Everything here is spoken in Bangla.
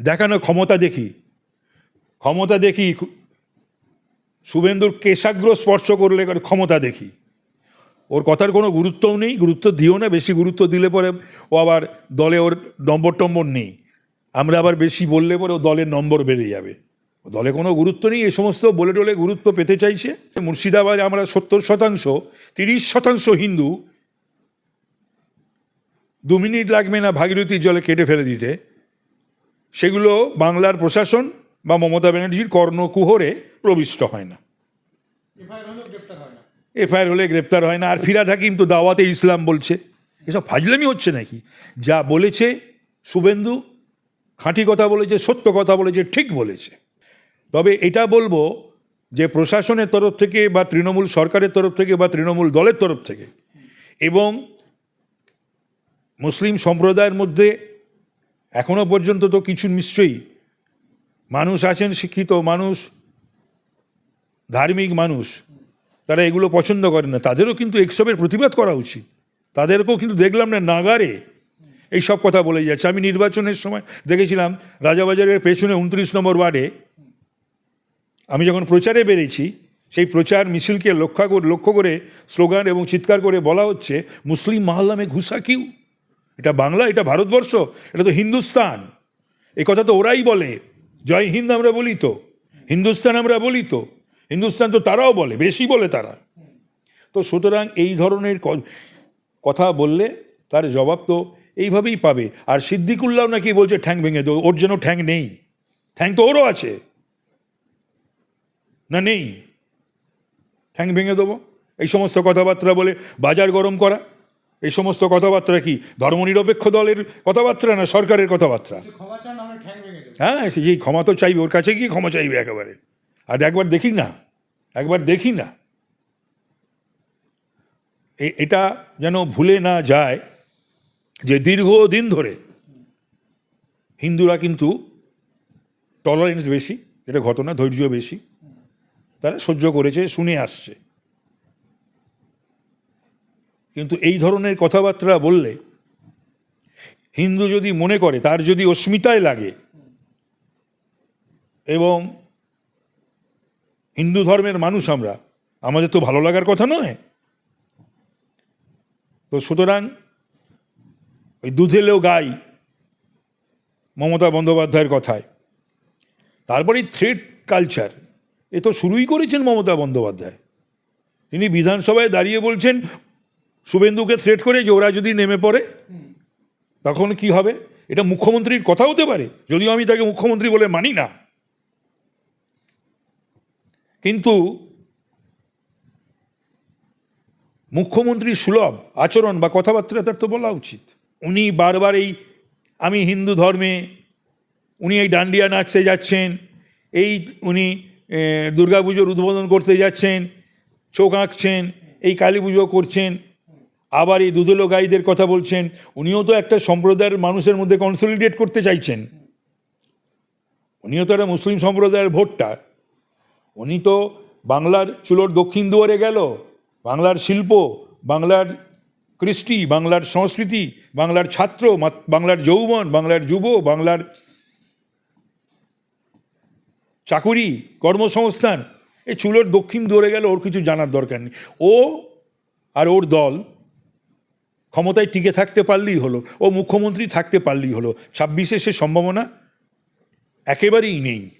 দেখানো ক্ষমতা দেখি। ক্ষমতা দেখি, শুভেন্দুর কেশাগ্র স্পর্শ করলে ক্ষমতা দেখি। ওর কথার কোনো গুরুত্বও নেই, গুরুত্ব দিও না, বেশি গুরুত্ব দিলে পরে ও আবার দলে ওর নম্বর টম্বর নেই। আমরা আবার বেশি বললে পরে ও দলের নম্বর বেড়ে যাবে। দলে কোনো গুরুত্ব নেই, এই সমস্ত বলে টলে গুরুত্ব পেতে চাইছে। মুর্শিদাবাদে আমরা সত্তর শতাংশ, তিরিশ শতাংশ হিন্দু। দু মিনিট লাগবে না ভাগীরথীর জলে কেটে ফেলে দিতে। সেগুলো বাংলার প্রশাসন বা মমতা ব্যানার্জির কর্ণকুহরে প্রবিষ্ট হয় না। এফআইআর হলে গ্রেপ্তার হয় না। আর ফিরাদ হাকিম তো দাওয়াতে ইসলাম বলছে। এসব ফাজলামি হচ্ছে নাকি? যা বলেছে শুভেন্দু খাঁটি কথা বলেছে সত্য কথা বলেছে ঠিক বলেছে। তবে এটা বলব যে প্রশাসনের তরফ থেকে বা তৃণমূল সরকারের তরফ থেকে বা তৃণমূল দলের তরফ থেকে এবং মুসলিম সম্প্রদায়ের মধ্যে এখনও পর্যন্ত তো কিছু নিশ্চয়ই। মানুষ আছেন শিক্ষিত মানুষ, ধার্মিক মানুষ, তারা এগুলো পছন্দ করে না। তাদেরও কিন্তু এইসবের প্রতিবাদ করা উচিত। তাদেরকেও কিন্তু দেখলাম না নাগারে এই সব কথা বলে যাচ্ছে। আমি নির্বাচনের সময় দেখেছিলাম, রাজাবাজারের পেছনে উনত্রিশ নম্বর ওয়ার্ডে আমি যখন প্রচারে বেড়েছি সেই প্রচার মিছিলকে লক্ষ্য লক্ষ্য করে স্লোগান এবং চিৎকার করে বলা হচ্ছে, মুসলিম মাহলামে ঘুষা কিউ? এটা বাংলা, এটা ভারতবর্ষ, এটা তো হিন্দুস্তান। এই কথা তো ওরাই বলে। জয় হিন্দ আমরা বলি তো। হিন্দুস্তান আমরা বলি তো। হিন্দুস্তান তো তারাও বলে, বেশি বলে তারা। তো সুতরাং এই ধরনের কথা বললে তার জবাব তো এইভাবেই পাবে। আর সিদ্দিকুল্লাহ নাকি বলছে, ঠ্যাং ভেঙে দেবো ওর যেন ঠ্যাং নেই। ঠ্যাং তো ওরও আছে। না নেই? ঠ্যাং ভেঙে দেবো? এই সমস্ত কথাবার্তা বলে বাজার গরম করা। এই সমস্ত কথাবার্তা কি ধর্মনিরপেক্ষ দলের কথাবার্তা না সরকারের কথাবার্তা? হ্যাঁ সে যেই ক্ষমা তো চাইবে ওর কাছে গিয়ে ক্ষমা চাইবে একেবারে। আর একবার দেখি না একবার দেখি না। এটা যেন ভুলে না যায় যে দীর্ঘদিন ধরে হিন্দুরা কিন্তু টলারেন্স বেশি এটা ঘটনা ধৈর্য বেশি। তারা সহ্য করেছে শুনে আসছে। কিন্তু এই ধরনের কথাবার্তা বললে হিন্দু যদি মনে করে, তার যদি অস্মিতায় লাগে এবং হিন্দু ধর্মের মানুষ আমরা, আমাদের তো ভালো লাগার কথা নয়। তো সুতরাং ওই দুধেলেও গাই মমতা বন্দ্যোপাধ্যায়ের কথায়। তারপরে থ্রেড কালচার, এ তো শুরুই করেছেন মমতা বন্দ্যোপাধ্যায়। তিনি বিধানসভায় দাঁড়িয়ে বলছেন শুভেন্দুকে থ্রেট করে যে ওরা যদি নেমে পড়ে তখন কি হবে? এটা মুখ্যমন্ত্রীর কথা হতে পারে যদিও আমি তাকে মুখ্যমন্ত্রী বলে মানি না। কিন্তু মুখ্যমন্ত্রীর সুলভ আচরণ বা কথাবার্তা তার তো বলা উচিত। উনি বারবার এই আমি হিন্দু ধর্মে উনি এই ডান্ডিয়া নাচতে যাচ্ছেন এই উনি দুর্গা পুজোর উদ্বোধন করতে যাচ্ছেন চোখ আঁকছেন এই কালী পুজো করছেন আবার এই দুধুলো গাইদের কথা বলছেন, উনিও তো একটা সম্প্রদায়ের মানুষের মধ্যে কনসলিডেট করতে চাইছেন। উনিও তো একটা মুসলিম সম্প্রদায়ের ভোটটা। উনি তো বাংলার চুলোর দক্ষিণ দুয়ারে গেল, বাংলার শিল্প, বাংলার কৃষ্টি, বাংলার সংস্কৃতি, বাংলার ছাত্র বাংলার যৌবন, বাংলার যুব, বাংলার চাকুরি, কর্মসংস্থান এই চুলোর দক্ষিণ দুয়ারে গেল, ওর কিছু জানার দরকার নেই। ও আর ওর দল ক্ষমতায় টিকে থাকতে পারলেই হলো, ও মুখ্যমন্ত্রী থাকতে পারলেই হলো, ছাব্বিশে সে সম্ভাবনা একেবারেই নেই।